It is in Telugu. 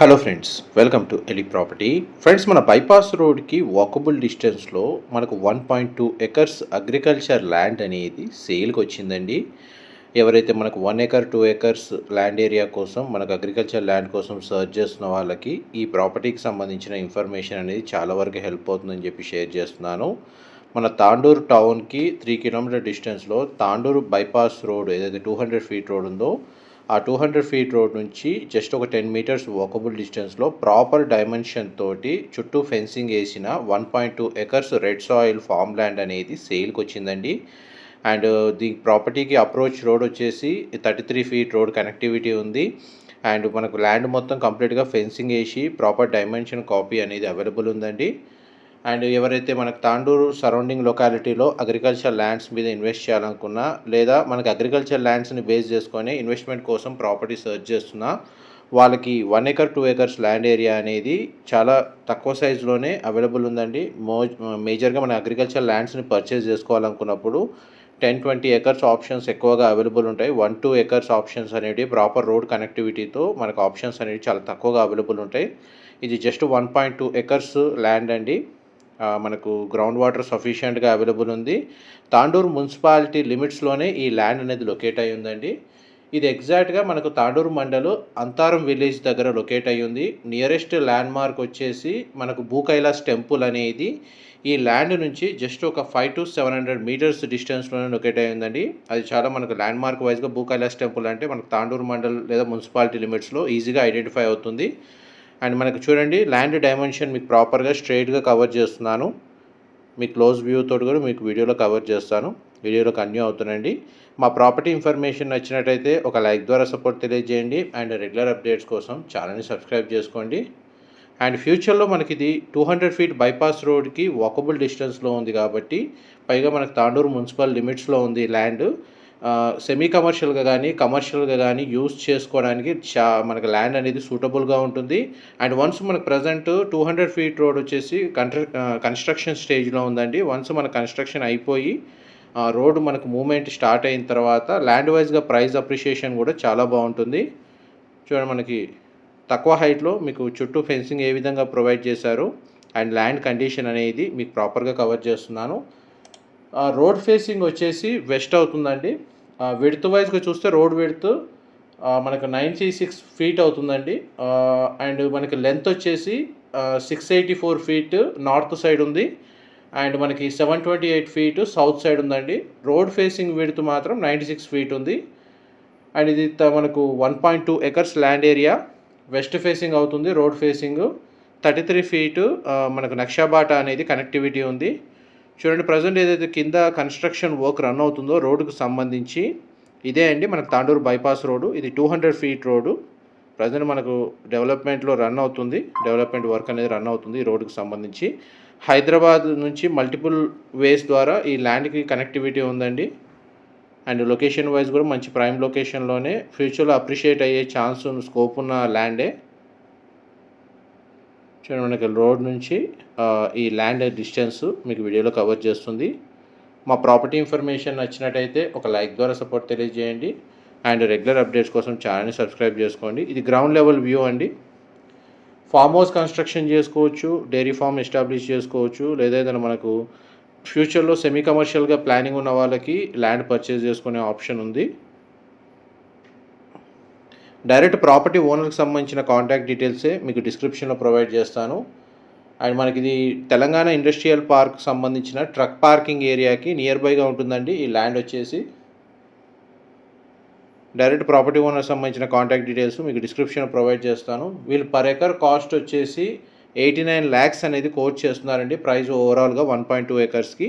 హలో ఫ్రెండ్స్ వెల్కమ్ టు ఎలి ప్రాపర్టీ ఫ్రెండ్స్ మన బైపాస్ రోడ్కి వాకబుల్ డిస్టెన్స్లో మనకు one point two acres agriculture land అనేది సేల్కి వచ్చిందండి. ఎవరైతే మనకు one acre two acres land area కోసం మనకు అగ్రికల్చర్ ల్యాండ్ కోసం సర్చ్ చేస్తున్న వాళ్ళకి ఈ ప్రాపర్టీకి సంబంధించిన ఇన్ఫర్మేషన్ అనేది చాలా వరకు హెల్ప్ అవుతుందని చెప్పి షేర్ చేస్తున్నాను. మన తాండూరు టౌన్కి త్రీ కిలోమీటర్ డిస్టెన్స్లో తాండూరు బైపాస్ రోడ్ ఏదైతే టూ హండ్రెడ్ ఫీట్ రోడ్ ఉందో ఆ టూ హండ్రెడ్ ఫీట్ రోడ్ నుంచి జస్ట్ ఒక టెన్ మీటర్స్ వాకబుల్ డిస్టెన్స్లో ప్రాపర్ డైమెన్షన్ తోటి చుట్టూ ఫెన్సింగ్ వేసిన one point two acres red soil farm land అనేది సేల్కి వచ్చిందండి. అండ్ uh, ది ప్రాపర్టీకి అప్రోచ్ రోడ్ వచ్చేసి thirty three feet road connectivity ఉంది. అండ్ మనకు ల్యాండ్ మొత్తం కంప్లీట్గా ఫెన్సింగ్ వేసి ప్రాపర్ డైమెన్షన్ కాపీ అనేది అవైలబుల్ ఉందండి. అండ్ ఎవరైతే మనకు తాండూరు సరౌండింగ్ లొకాలిటీలో అగ్రికల్చర్ ల్యాండ్స్ మీద ఇన్వెస్ట్ చేయాలనుకున్నా లేదా మనకు అగ్రికల్చర్ ల్యాండ్స్ని బేస్ చేసుకొని ఇన్వెస్ట్మెంట్ కోసం ప్రాపర్టీ సర్చ్ చేస్తున్నా వాళ్ళకి one acre two acres land area అనేది చాలా తక్కువ సైజులోనే అవైలబుల్ ఉందండి. మో మేజర్గా మన అగ్రికల్చర్ ల్యాండ్స్ని పర్చేస్ చేసుకోవాలనుకున్నప్పుడు టెన్ ట్వంటీ ఎకర్స్ ఆప్షన్స్ ఎక్కువగా అవైలబుల్ ఉంటాయి. వన్ టూ ఎకర్స్ ఆప్షన్స్ అనేవి ప్రాపర్ రోడ్ కనెక్టివిటీతో మనకు ఆప్షన్స్ అనేవి చాలా తక్కువగా అవైలబుల్ ఉంటాయి. ఇది just one point two acres land అండి. మనకు గ్రౌండ్ వాటర్ సఫిషియెంట్గా అవైలబుల్ ఉంది. తాండూరు మున్సిపాలిటీ లిమిట్స్లోనే ఈ ల్యాండ్ అనేది లొకేట్ అయి ఉందండి. ఇది ఎగ్జాక్ట్గా మనకు తాండూరు మండలం అంతారం విలేజ్ దగ్గర లొకేట్ అయి ఉంది. నియరెస్ట్ ల్యాండ్ మార్క్ వచ్చేసి మనకు భూకైలాస్ టెంపుల్ అనేది ఈ ల్యాండ్ నుంచి జస్ట్ ఒక five to seven hundred metres డిస్టెన్స్లోనే locate అయి ఉందండి. అది చాలా మనకు ల్యాండ్ మార్క్ వైజ్గా భూకైలాస్ టెంపుల్ అంటే మనకు తాండూరు మండల్ లేదా మున్సిపాలిటీ లిమిట్స్లో ఈజీగా ఐడెంటిఫై అవుతుంది. అండ్ మనకు చూడండి ల్యాండ్ డైమెన్షన్ మీకు ప్రాపర్గా స్ట్రైట్గా కవర్ చేస్తున్నాను. మీ క్లోజ్ వ్యూ తోటి కూడా మీకు వీడియోలో కవర్ చేస్తాను. వీడియోలో కన్యూ అవుతుందండి మా ప్రాపర్టీ ఇన్ఫర్మేషన్ నచ్చినట్టయితే ఒక లైక్ ద్వారా సపోర్ట్ తెలియజేయండి. అండ్ రెగ్యులర్ అప్డేట్స్ కోసం ఛానల్ని సబ్స్క్రైబ్ చేసుకోండి. అండ్ ఫ్యూచర్లో మనకి ఇది టూ హండ్రెడ్ ఫీట్ బైపాస్ రోడ్కి వాకబుల్ డిస్టెన్స్లో ఉంది కాబట్టి పైగా మనకు తాండూరు మున్సిపల్ లిమిట్స్లో ఉంది ల్యాండ్ సెమీ కమర్షియల్గా కానీ కమర్షియల్గా కానీ యూస్ చేసుకోవడానికి చా మనకి ల్యాండ్ అనేది సూటబుల్గా ఉంటుంది. అండ్ వన్స్ మనకు present two hundred feet road వచ్చేసి కన్స్ట్రక్షన్ స్టేజ్లో ఉందండి. వన్స్ మన కన్స్ట్రక్షన్ అయిపోయి రోడ్ మనకు మూమెంట్ స్టార్ట్ అయిన తర్వాత ల్యాండ్ వైజ్గా ప్రైస్ అప్రిషియేషన్ కూడా చాలా బాగుంటుంది. చూడండి మనకి తక్కువ హైట్లో మీకు చుట్టూ ఫెన్సింగ్ ఏ విధంగా ప్రొవైడ్ చేశారు. అండ్ ల్యాండ్ కండిషన్ అనేది మీకు ప్రాపర్గా కవర్ చేస్తున్నాను. రోడ్ ఫేసింగ్ వచ్చేసి వెస్ట్ అవుతుందండి. విడుతు వైజ్గా చూస్తే రోడ్ విడ్త్ మనకు నైంటీ సిక్స్ ఫీట్ అవుతుందండి. అండ్ మనకి లెంత్ వచ్చేసి six eighty four feet north side ఉంది. అండ్ మనకి seven twenty eight feet south side ఉందండి. రోడ్ ఫేసింగ్ విడుతు మాత్రం నైంటీ సిక్స్ ఫీట్ ఉంది. అండ్ ఇది మనకు one point two acres land area. West facing అవుతుంది road facing. Thirty three feet మనకు నక్షాబాట అనేది కనెక్టివిటీ ఉంది. చూడండి ప్రజెంట్ ఏదైతే కింద కన్స్ట్రక్షన్ వర్క్ రన్ అవుతుందో రోడ్డుకు సంబంధించి ఇదే అండి మనకు తాండూరు బైపాస్ రోడ్డు. ఇది two hundred feet road. Present మనకు డెవలప్మెంట్లో రన్ అవుతుంది. డెవలప్మెంట్ వర్క్ అనేది రన్ అవుతుంది ఈ రోడ్డుకు సంబంధించి. హైదరాబాద్ నుంచి మల్టిపుల్ వేస్ ద్వారా ఈ ల్యాండ్కి కనెక్టివిటీ ఉందండి. అండ్ లొకేషన్ వైజ్ కూడా మంచి ప్రైమ్ లొకేషన్లోనే ఫ్యూచర్లో అప్రిషియేట్ అయ్యే ఛాన్స్ స్కోప్ ఉన్న ల్యాండే చూడండి మనకి రోడ్ నుంచి ఈ ల్యాండ్ డిస్టెన్స్ మీకు వీడియోలో కవర్ చేస్తుంది. మా ప్రాపర్టీ ఇన్ఫర్మేషన్ నచ్చినట్టయితే ఒక లైక్ ద్వారా సపోర్ట్ తెలియజేయండి. అండ్ రెగ్యులర్ అప్డేట్స్ కోసం ఛానల్ని సబ్స్క్రైబ్ చేసుకోండి. ఇది గ్రౌండ్ లెవెల్ వ్యూ అండి. ఫామ్ హౌస్ కన్స్ట్రక్షన్ చేసుకోవచ్చు డైరీ ఫామ్ ఎస్టాబ్లిష్ చేసుకోవచ్చు లేదా ఏదైనా మనకు ఫ్యూచర్లో సెమీ కమర్షియల్గా ప్లానింగ్ ఉన్న వాళ్ళకి ల్యాండ్ పర్చేజ్ చేసుకునే ఆప్షన్ ఉంది. డైరెక్ట్ ప్రాపర్టీ ఓనర్కి సంబంధించిన కాంటాక్ట్ డీటెయిల్సే మీకు డిస్క్రిప్షన్లో ప్రొవైడ్ చేస్తాను. అండ్ మనకి ఇది తెలంగాణ ఇండస్ట్రియల్ పార్క్ సంబంధించిన ట్రక్ పార్కింగ్ ఏరియాకి నియర్ బైగా ఉంటుందండి. ఈ ల్యాండ్ వచ్చేసి డైరెక్ట్ ప్రాపర్టీ ఓనర్ సంబంధించిన కాంటాక్ట్ డీటెయిల్స్ మీకు డిస్క్రిప్షన్ ప్రొవైడ్ చేస్తాను. వీళ్ళు పర్ ఎకర్ కాస్ట్ వచ్చేసి ఎయిటీ నైన్ ల్యాక్స్ అనేది కోట్ చేస్తున్నారండి. ప్రైస్ ఓవరాల్గా వన్ పాయింట్ టూ ఎకర్స్కి.